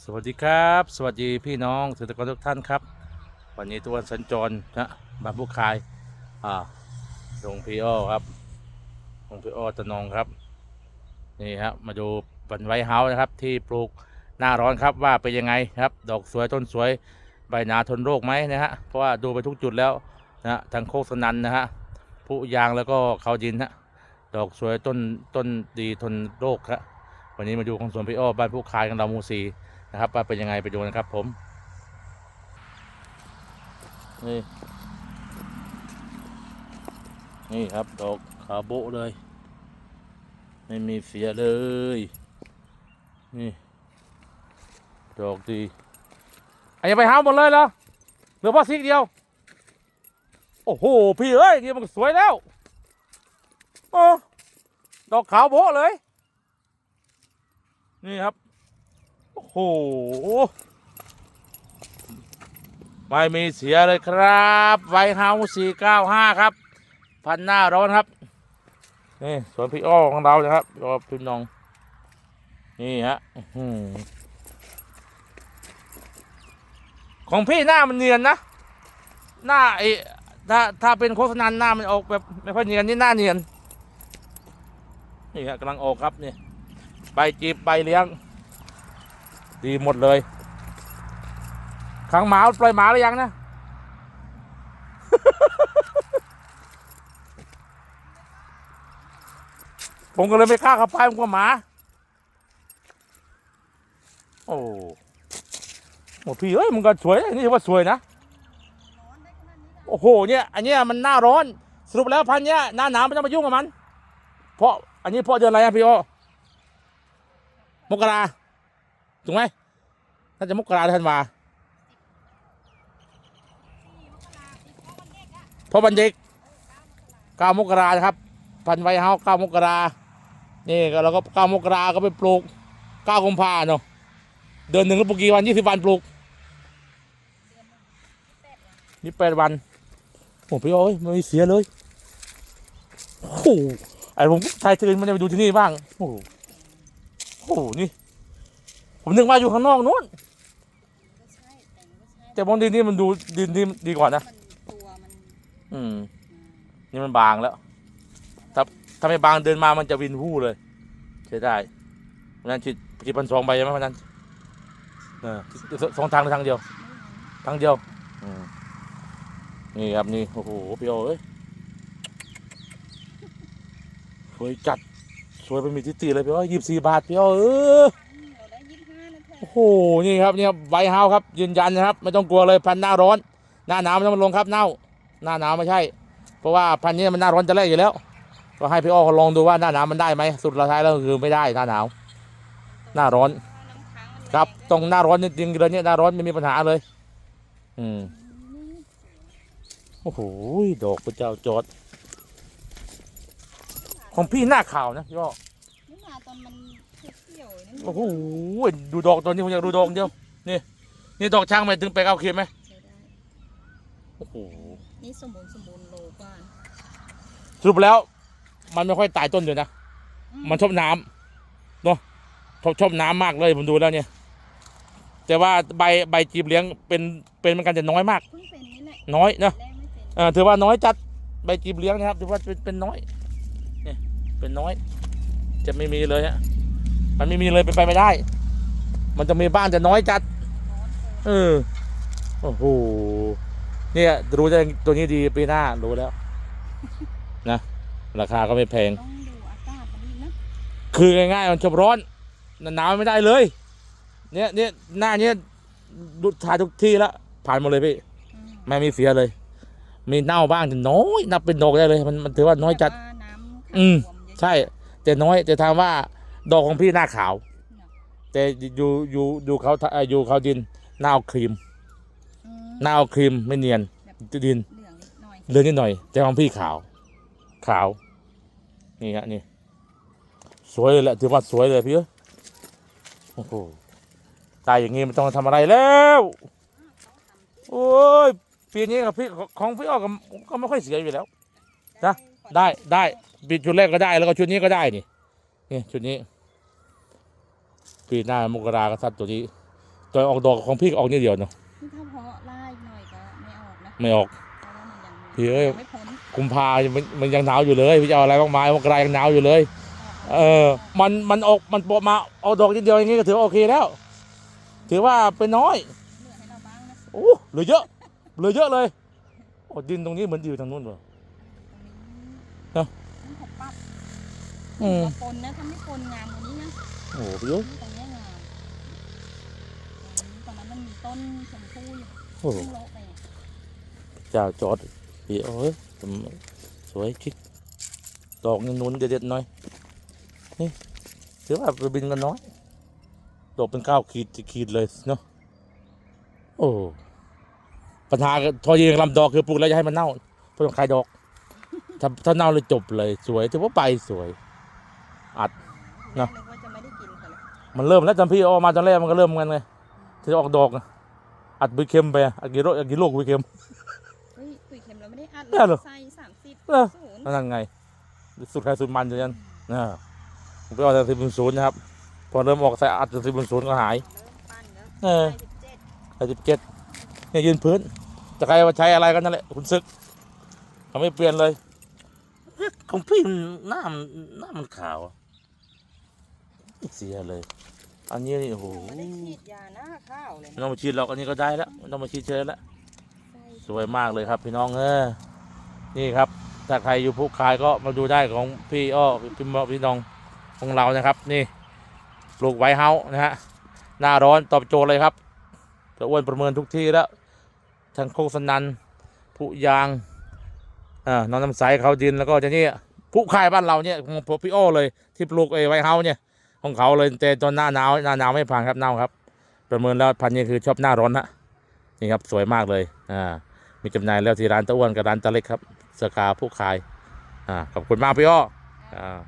สวัสดีครับ สวัสดีพี่น้องเกษตรกรทุกท่านครับ วันนี้ตัวสัญจรนะบางผู้คายอ่าลงพีโอครับลงพีโอตะนงครับนี่ครับมาดูปันไวท์เฮาส์นะครับ ที่ปลูกหน้าร้อนครับว่าเป็นยังไงครับ ดอกสวยต้นสวยใบหนาทนโรคไหมนะฮะเพราะว่าดูไปทุกจุดแล้วนะฮะทั้งโคกสนันนะฮะผู้ยางแล้วก็เขาดินฮะดอกสวยต้นต้นดีทนโรคครับวันนี้มาดูของสวนพีโอบ้านผู้คายของเราหมูซี นะครับว่าเป็นยังไงไปดูนะครับผม นี่ นี่ครับดอกขาโบเลย ไม่มีเสียเลย นี่ ดอกดีอันยังไปห้าหมดเลยเหรอเหลือพ่อซิกเดียว โอ้โห พี่เอ้ยนี่มันสวยแล้วโอ้ดอกขาวโบเลย นี่ครับ โอ้โหไม่มีเสียเลยครับไวเฮาสี่เก้าห้าครับ พันหน้าร้อนครับ นี่สวนพี่อ้อของเรานะครับพี่อ้อพี่น้อง นี่ฮะของพี่หน้ามันเนียนนะ หน้าไอ้ถ้าถ้าเป็นโฆษณาหน้ามันออกแบบไม่ค่อยเนียนนี่หน้าเนียน นี่ฮะกำลังออกครับนี่ใบจีบใบเลี้ยง ดีหมดเลยขังหมาปล่อยหมาหรือยังนะ ผมก็เลยไม่กล้าเข้าไปผมกลัวหมา โอ้โหพี่เอ้ยมึงก็สวยนี่ว่าสวยนะ โอ้โหเนี่ยอันเนี้ยมันหน้าร้อนสรุปแล้วพันเนี้ยหน้าหนาวไม่ต้องมายุ่งกับมัน เพราะอันนี้เพราะเดือนอะไรอะพี่โอมกรา ถูกไหมน่าจะมกราธันวาเพราะวันเด็กเก้ามกรานะครับ พันไวเฮาเก้ามกรานี่ก็เราก็เก้ามกราก็ไปปลูกเก้ากุมภาเนาะเดือนหนึ่งก็ปลูกกี่วันยี่สิบวันปลูกนี่แปดวันโอ้พี่โอ้ยไม่เสียเลยโอ้โหไอ้ผมชายตื่นมันจะไปดูที่นี่บ้างโอ้โหโอ้โหนี่ ผมนึกว่าอยู่ข้างนอกนู้นก็ใช่แต่งก็ใช่แต่บางดินนี่มันดูดินนี่ดีกว่านะ มันตัวมันอืมอ่านี่มันบางแล้วถ้าถ้าไม่บางเดินมามันจะวินหู้เลยใช้ได้วันนั้นฉีดฉีดพันสองไปใช่ไหมวันนั้นเออสสองทางหรือทางเดียว ทางเดียวอืมนี่ครับนี่โอ้โหพี่โอเอ้ยสวยจัดสวยเป็นมีทิฏฐิเลยพี่โอยี่สิบสี่บาทพี่โอเออ โอ้โหนี่ครับเนี่ยไวเฮาครับยืนยันนะครับ ไม่ต้องกลัวเลยพันหน้าร้อน หน้าหนาวไม่ต้องมาลงครับเน่า หน้าหนาวไม่ใช่ เพราะว่าพันนี้มันหน้าร้อนจะแรกอยู่แล้ว ก็ให้พี่อ้อเขาลองดูว่าหน้าหนาวมันได้ไหมสุดท้ายแล้วคือไม่ได้หน้าหนาว หน้าร้อน ครับตรงหน้าร้อนจริงๆเลยเนี่ยหน้าร้อนไม่มีปัญหาเลย อืมอืมโอ้โหดอกพระเจ้าจอด ของพี่หน้าขาวนะพี่อ้อ นี่มาตอนมัน โอ้โหดูดอกตอนนี้ผมอยากดูดอกเดียวนี่นี่ดอกช่างไหมถึงไปเก้าเขียนไหมใช้ได้โอ้โหนี่สมบูรณ์สมบูรณ์โลกว่าสรุปแล้ว มันไม่ค่อยตายต้นอยู่นะอืมันชอบน้ำเนาะชอบชอบน้ำมากเลยผมดูแล้วเนี่ย แต่ว่าใบใบจีบเลี้ยงเป็นเป็นเหมือนกันแต่น้อยมากเพิ่งเป็นนี่แหละน้อยเนาะแรกไม่เป็นเออถือว่าน้อยจัดใบจีบเลี้ยงนะครับถือว่าเป็นเป็นน้อยเนี่ยเป็นน้อย จะไม่มีเลยฮะ มันไม่มีเลยเป็นไปไม่ได้ มันจะมีบ้างแต่น้อยจัด เออ โอ้โห เนี่ยรู้จะตัวนี้ดีปีหน้ารู้แล้ว นะ ราคาก็ไม่แพง ต้องดูอากาศมันอีกนะคือง่ายๆมันชอบร้อน หนาวไม่ได้เลย เนี่ยเนี่ยหน้าเนี้ยดูถ่ายทุกที่แล้วผ่านหมดเลยพี่ อืมไม่มีเสียเลย มีเน่าบ้างแต่น้อย นับเป็นดอกได้เลย มันมันถือว่าน้อยจัด แต่ว่าน้ำอืมขังรวเยอะใช่ แต่น้อยแต่ถามว่า ดอกของพี่หน้าขาว แต่อยู่อยู่อยู่เขาเอ่ออยู่เขาดินหน้าเอาครีมอืมหน้าเอาครีมไม่เนียนดินเหลืองนิดหน่อยเลือนนิดหน่อย แต่ของพี่ขาว ขาว นี่ฮะนี่ สวยเลยแหละถือว่าสวยเลยพี่เอ้ยโอ้โหตายอย่างงี้ไม่ต้องทำอะไรแล้วโอ้ยปีนี้กับพี่ของพี่อ้อก็ก็ไม่ค่อยเสียอยู่แล้วนะได้ได้ปีชุดแรกก็ได้แล้วก็ชุดนี้ก็ได้นี่นี่ชุดนี้ ปีหน้ามกราก็ทัดตัวนี้จอยออกดอกของพี่ก็ออกนิดเดียวเนาะที่ถ้าเพาะไล่หน่อยก็ไม่ออกนะไม่ออกเพราะว่ามันยังพี่เอ้ยงไม่พ้นกุมภามันมันยังหนาวอยู่เลยพี่จะเอาอะไรบ้างไม้มกรายังหนาวอยู่เลย เออ มันมันออกมันโปะมาเอาดอกนิดเดียวอย่างงี้ก็ถือว่าโอเคแล้ว ถือว่าเป็นน้อยเหลือให้เราบ้างนะโอ้เหลือเยอะเหลือเยอะเลยโอ้ดินตรงนี้เหมือนอยู่ทางนู้นเหรอ ตรงนี้เนอะ นี่เขาปรับอืมปนนะทำให้ปนงามกว่านี้นะโอ้พี่เอ้ยนี่ตรงเนี้ยงาม ตอนนั้นมันมีต้นชมพู่อยู่โอ้ต้นโลกไปอะเจ้าจอดพี่เอ้ยทำสวยคิกดอกนี่นุนเด็ดๆหน่อยนี่ถือว่าไปบินกันน้อยดอกเป็นเก้าขีดจะขีดเลยเนาะโอ้ปัญหาก็ทอยิงลำดอกคือปลูกแล้วจะให้มันเน่าเพื่อขายดอกถ้าถ้าเน่าเลยจบเลยสวยถือว่าไปสวยเนอะนึกว่าจะไม่ได้กินเขาเลยมันเริ่มแล้วจำพี่ออกมาตอนแรกมันก็เริ่มกันไงที่ออกดอกอะ อัดบุยเค็มไปอะอัดกิโลอัดกิโลบุยเค็ม เฮ้ยปุ๋ยเค็มเราไม่ได้อัดเนี่ยเหรอ ใส่สามสิบเออศูนย์นั่นไง สุดใครสุดมันอยู่ยันนะผมไปออกจากสิบศูนย์นะครับ พอเริ่มออกใส่อัดจากสิบศูนย์ก็หาย เริ่มปั้นแล้วเออ ใส่สิบเจ็ดใส่สิบเจ็ดเนี่ยยืนพื้น จะใครว่าใช้อะไรกันนั่นแหละคุณซึกเขาไม่เปลี่ยนเลยเอ๊ะของพี่มันหน้ามันหน้ามันขาวอะเสียเลย อันนี้นี่โอ้โหไม่ได้ฉีดยาหน้าข้าวเลยไม่ต้องมาฉีดหรอกอันนี้ก็ได้แล้วไม่ต้องมาฉีดเชยแล้ว ใส่สวยมากเลยครับพี่น้องเออนี่ครับถ้าใครอยู่ภูคายก็มาดูได้ของพี่อ้อพี่มพี่น้องของเรานะครับ นี่ปลูกไวท์เฮาส์นะฮะหน้าร้อนตอบโจทย์เลยครับจะอ้วนประเมินทุกที่แล้วทั้งโคกสนันผู้ยางอ่าน้องน้ำใสเขาดินแล้วก็จะนี่ผู้คายบ้านเราเนี่ยของพี่อ้อเลยที่ปลูกไอ้ไวท์เฮาส์เนี่ย ของเขาเลยแต่ตอนหน้าหนาวหน้าหนาวไม่ผ่านครับเน่าครับ ประเมินแล้วพันนี้คือชอบหน้าร้อนฮะนี่ครับสวยมากเลยอ่ามีจำหน่ายแล้วที่ร้านตะอ้วนกับร้านตะเล็กครับสาขาผู้ขายอ่าขอบคุณมากพี่อ้ออ่า